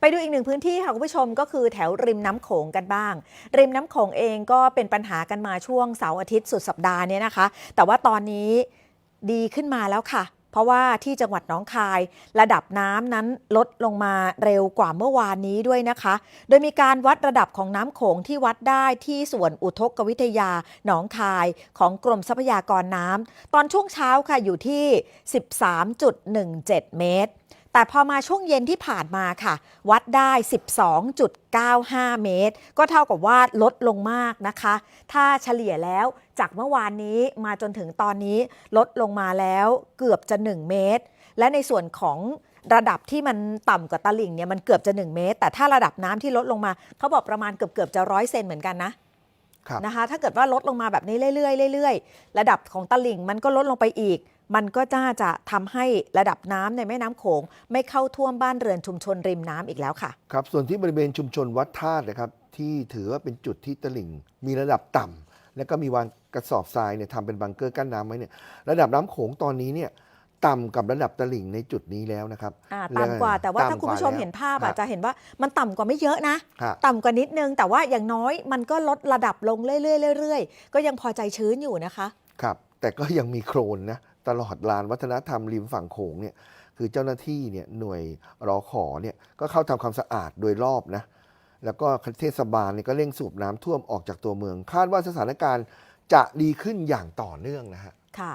ไปดูอีกหนึ่งพื้นที่ค่ะคุณผู้ชมก็คือแถวริมน้ำโขงกันบ้าง ริมน้ำโขงเองก็เป็นปัญหากันมาช่วงเสาร์อาทิตย์สุดสัปดาห์เนี่ยนะคะ แต่ว่าตอนนี้ดีขึ้นมาแล้วค่ะ เพราะว่าที่จังหวัดหนองคาย ระดับน้ำนั้นลดลงมาเร็วกว่าเมื่อวานนี้ด้วยนะคะ โดยมีการวัดระดับของน้ำโขงที่วัดได้ที่ส่วนอุทกวิทยาหนองคายของกรมทรัพยากรน้ำตอนช่วงเช้าค่ะอยู่ที่ 13.17 เมตร แต่พอมาช่วงเย็นที่ผ่านมาค่ะ วัดได้ 12.95 เมตร ก็เท่ากับว่าลดลงมากนะคะ ถ้าเฉลี่ยแล้วจากเมื่อวานนี้มาจนถึงตอนนี้ลดลงมาแล้วเกือบจะ 1 เมตร และในส่วนของระดับที่มันต่ำกว่าตลิ่งเนี่ยมันเกือบจะ 1 เมตร แต่ถ้าระดับน้ำที่ลดลงมา เขาบอกประมาณเกือบเกือบๆจะร้อยเซนเหมือนกันนะครับนะคะ ถ้าเกิดว่าลดลงมาแบบนี้เรื่อยๆเรื่อยๆ ระดับของตลิ่งมันก็ลดลงไปอีก มันก็น่าจะทำให้ระดับน้ำในแม่น้ำโขงไม่เข้าท่วมบ้านเรือนชุมชนริมน้ำอีกแล้วค่ะครับส่วนที่บริเวณชุมชนวัดธาตุนะครับที่ถือว่าเป็นจุดที่ตลิ่งมีระดับต่ำแล้วก็มีวางกระสอบทรายเนี่ยทำเป็นบังเกอร์กั้นน้ำไว้เนี่ยระดับน้ำโขงตอนนี้เนี่ยต่ำกับระดับตลิ่งในจุดนี้แล้วนะครับอ่าต่ำกว่าแต่ว่าถ้าต่ำคุณผู้ชมแล้วเห็นภาพครัอาบจจะเห็นว่ามันต่ำกว่าไม่เยอะนะฮะต่ำกว่านิดนึง แต่ว่าอย่างน้อยมันก็ลดระดับลงเรื่อยๆเรื่อยๆก็ยังพอใจชื้นอยู่นะคะ ครับ แต่ก็ยังมีโครนนะตลอดลานวัฒนธรรมริมฝั่งโขงเนี่ยคือเจ้าหน้าที่เนี่ยหน่วยรอขอเนี่ยก็เข้าทำความสะอาดโดยรอบนะแล้วก็เทศบาลเนี่ยก็เร่งสูบน้ำท่วมออกจากตัวเมือง คาดว่าสถานการณ์จะดีขึ้นอย่างต่อเนื่องนะฮะค่ะ